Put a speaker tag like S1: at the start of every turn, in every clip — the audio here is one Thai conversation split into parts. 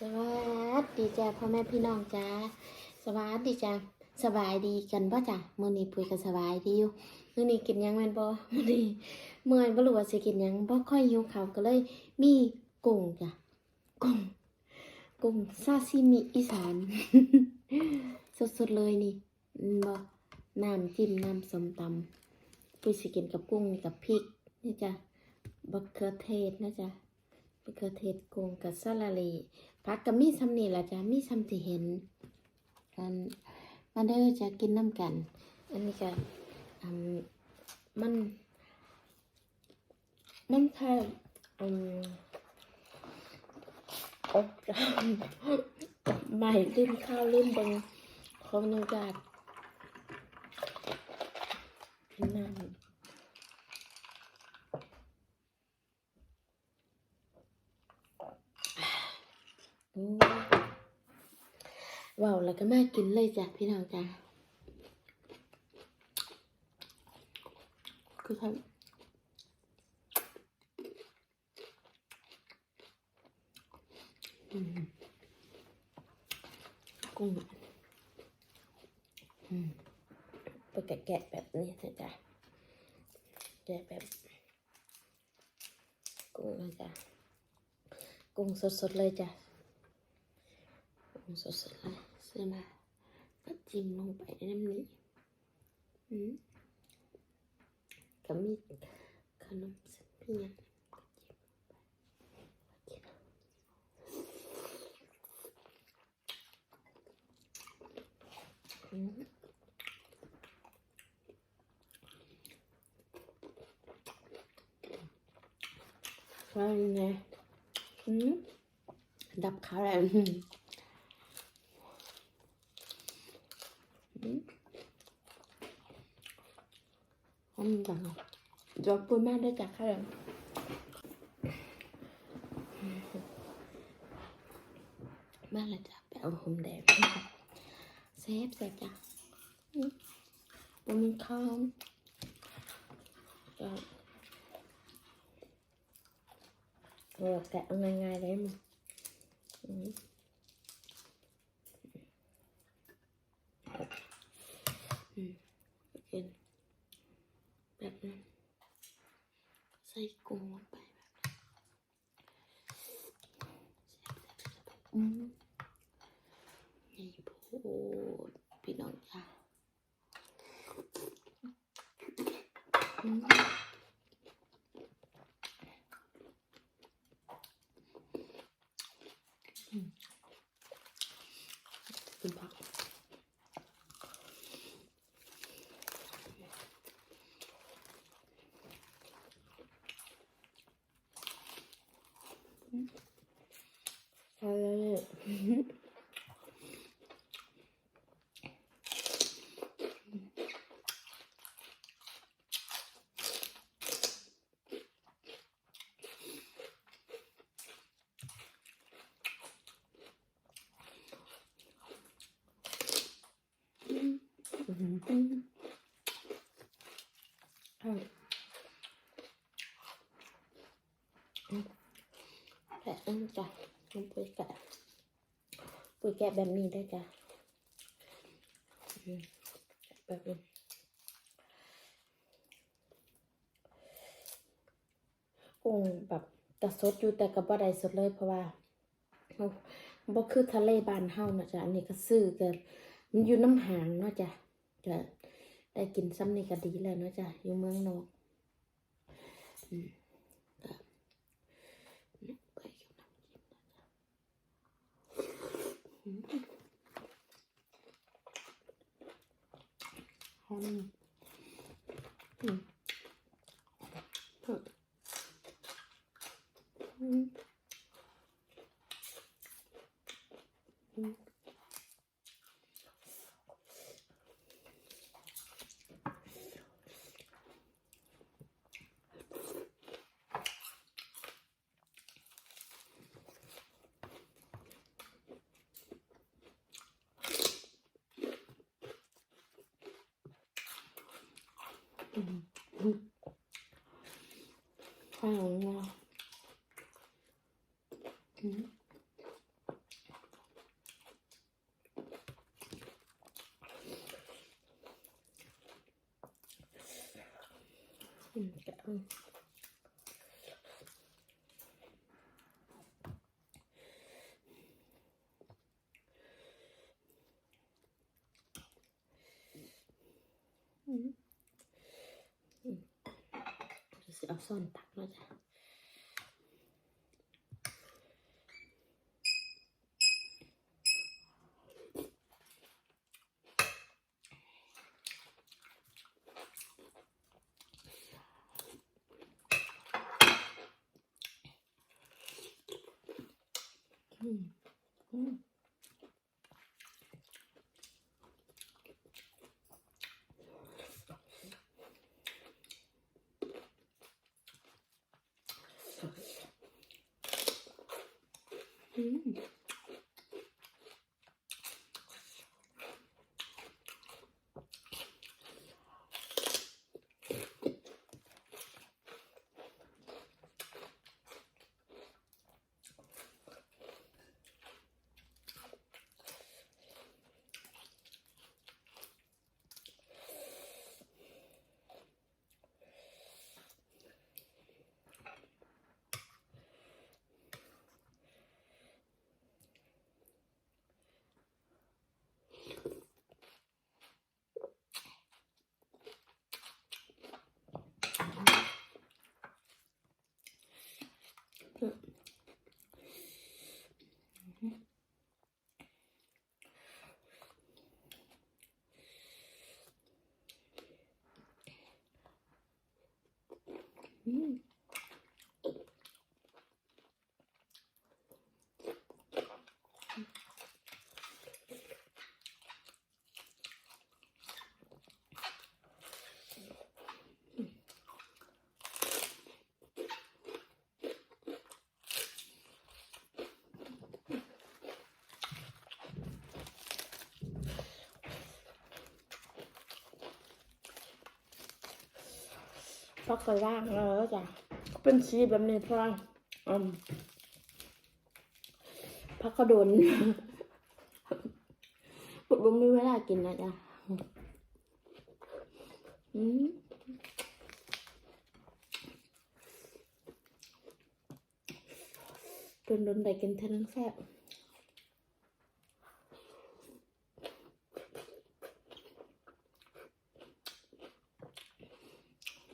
S1: สวัสดีจ้าพ่อแม่พี่น้องจ้าสวัสดีจ้าสบายดีกันป่ะจ้ามื้อนี้ปุยก็สบายดีอยู่มื้อนี้กินยังแม่นบ่มื้อนี้เมื่อยบ่รู้ว่าสิกินยังบ่ค่อยหิวข้าวก็เลย มีกุ้งจ้ะกุ้งกุ้งซาซิมิอีสานสดๆเลยนี่อืมบ่น้ำจิ้มน้ำส้มตำปุยสิกินกับกุ้งกับพริกนี่จ้ะบักเขือเทศนะจ๊ะ มะเขือเทศกงกับสลัดลีผักก็มีซ้ำนี่ละจ้ะมีซ้ำที่เห็นกันมาเด้อจะกินน้ำกัน อันนี้ก็มัน มันแค่อืมอบใหม่ลืมข้าวลืมบิงของนุกาดกินน้ำ โอ้ว้าวแล้ว ก็มากินเลยจ้ะพี่น้องจ้ะคือเขากุ้งอืมไปแกะแบบนี้นะจ๊ะแกะแบบกุ้งนะจ๊ะกุ้งสดๆเลยจ้ะผมสดๆเลย ซื้อมา ก็จิ้มลงไปในน้ำนี้ก็มีขนมส้นเพียงก็จิ้มลงไปอืมว่าไงดับขาแร งอันจังจอบปุ้ยมากด้วยจ้ะค่ะมาแล้วจ้ะไปเอาหอมแดงเซฟเสร็จจ้ะบนข้าวก็เออแกะง่ายๆเลยมันอืมอืมกิน แบบนั้นใส่กุ้งลงไปแบบนั้นอืมนี่พูดพี่น้องจ้าอืมอืมกินผัก ใช่ใช่ แกะนั่นจ้ะมันปุ๋ยแกะปุ๋ยแกะแบบนี้ได้จ้ะแบบนี้กุ้งแบบแต่สดอยู่แต่กับบ่ได้สดเลยเพราะว่าบ่คือทะเลบ้านเฮานะจ๊ะอันนี้ก็ซื้อกันมันอยู่น้ำหางเนาะจ้ะ จะได้กินซ้ำนี่ก็ดีแล้วเนาะจ้ะอยู่เมืองนอกอืมก็นี่ไปกับน้ำจิ้มนะจ๊ะหอมอืม khoai hồng ngon Mm-hmm. สิเอาซ่อนตักแล้วจ้ะอืมอืม Mm-hmm. อืมพักก็ว่างแล้วจ้ะเป็นสีแบบนี้เพราะว่าอืมพักก็โดนปุดบุ้มมีเวลากินนะจ๊ะอืมโดนโดนได้กินเท่านั้นแซ่บ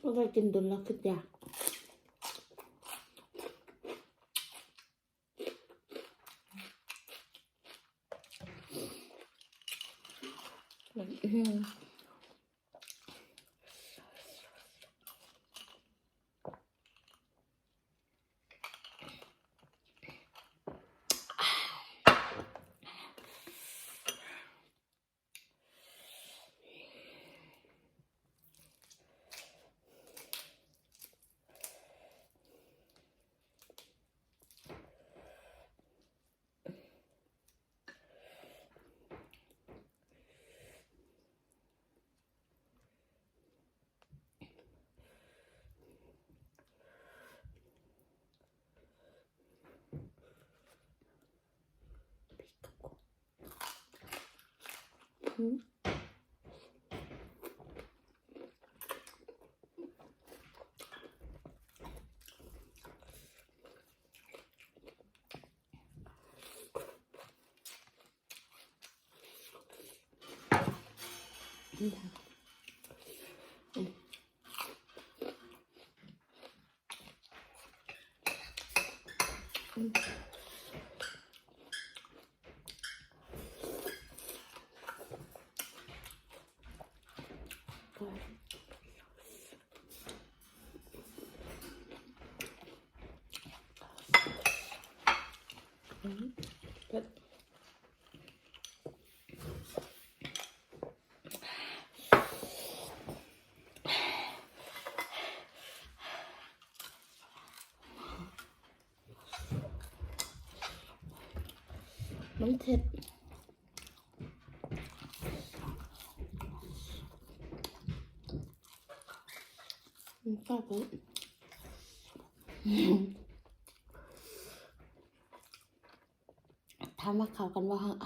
S1: ก็ ได้กินโดนแล้วคิดอยากอืม อืมอืมอืมอืมก็อืมก็ มันเผ็ดมันก็แบบถามว่าเขากันว่า อ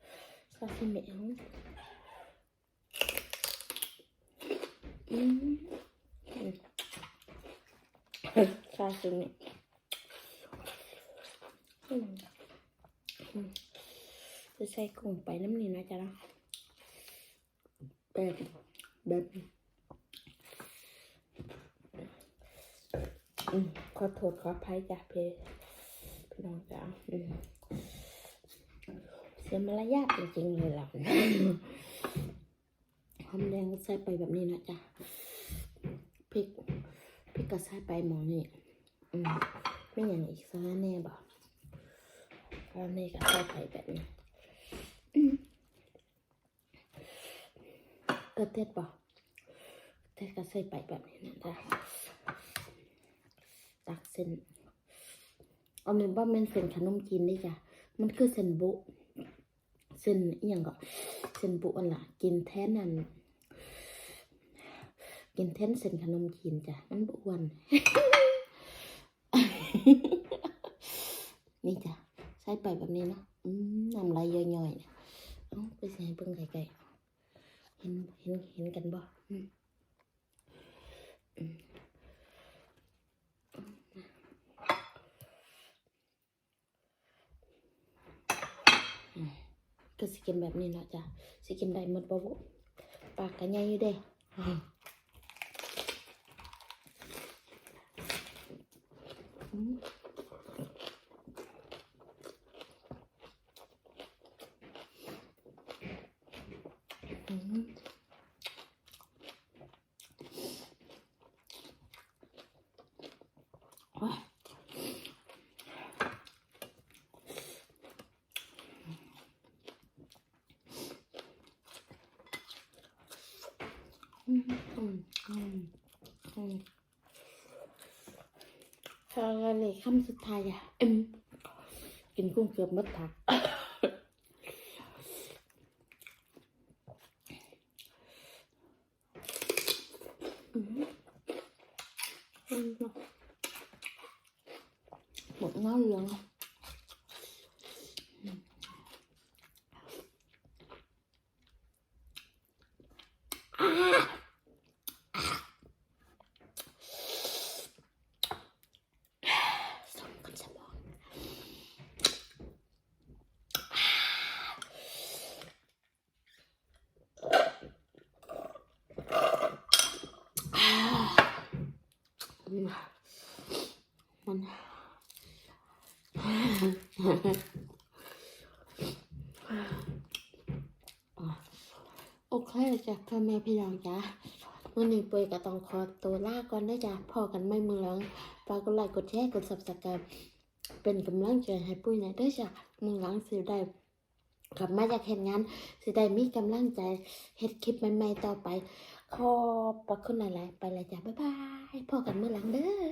S1: ซาซิมินะจ๊ะอืมซาซิมิอืมอืมจะใส่กุ้งไปน้ำนี่นะจ๊ะนะแบบแบบขอโทษขออภัยจ้ะเพพี่น้องจ้ะ สียมารยาทจริงๆเลยล่ะหอมแดงใส่ไปแบบนี้นะจ๊ะพริกพริกก็ใส่ไปหมอนี่อืมไม่อย่างอีกซะแน่บอกแล้วนี่ก็ใส่ไปแบบนี้กระเทียมบอกกระเทียมก็ใส่ไปแบบนี้นะจ๊ะตักเส้นเอาเป็นว่าเมนเส้นขนมจีนนี่จ้ะมันคือเส้นบุ เส้นอย่างก็เส้นบุอันละกินแทนนั่นกินแทนเส้นขนมจีนจ้ะมันบอ้วนนี่จ้ะใส่ไปแบบนี้เนาะอืมน้ำลายย่อยๆเนี่ยเอาไปใส่เบิ่งไก่ๆเห็นเห็นเห็นกันบ่อืมอืมอืม ก็สิกินแบบนี้เนาะจ้ะสิกินได้หมดบ่บุปากกันใหญ่อยู่เด้อืมอืม อืมโอ้ย ทางอะไรคำสุดท้ายอะเอ็มกินกุ้งเกือบมดถัก อืมอืมหมดเงาเหลืองอืมอ่าส่งกันสมองอ่าอืมมัน อะ โอเคจ้ะพ่อแม่พี่น้องจ้ะวันนี้ปุ้ยก็ต้องขอตัวลาก่อนนะจ๊ะพอกันไม่มือหลังฝากกดไลค์กดแชร์กด subscribe เป็นกำลังใจให้ปุ้ยหนะด้วยจ้ะมือหลังสิได้กลับมาจากเห็นงานสิได้มีกำลังใจเฮ็ดคลิปใหม่ๆต่อไปขอบพระคุณหลายๆไปเลยจ้ะบ๊ายบายพอกันมือหลังเด้อ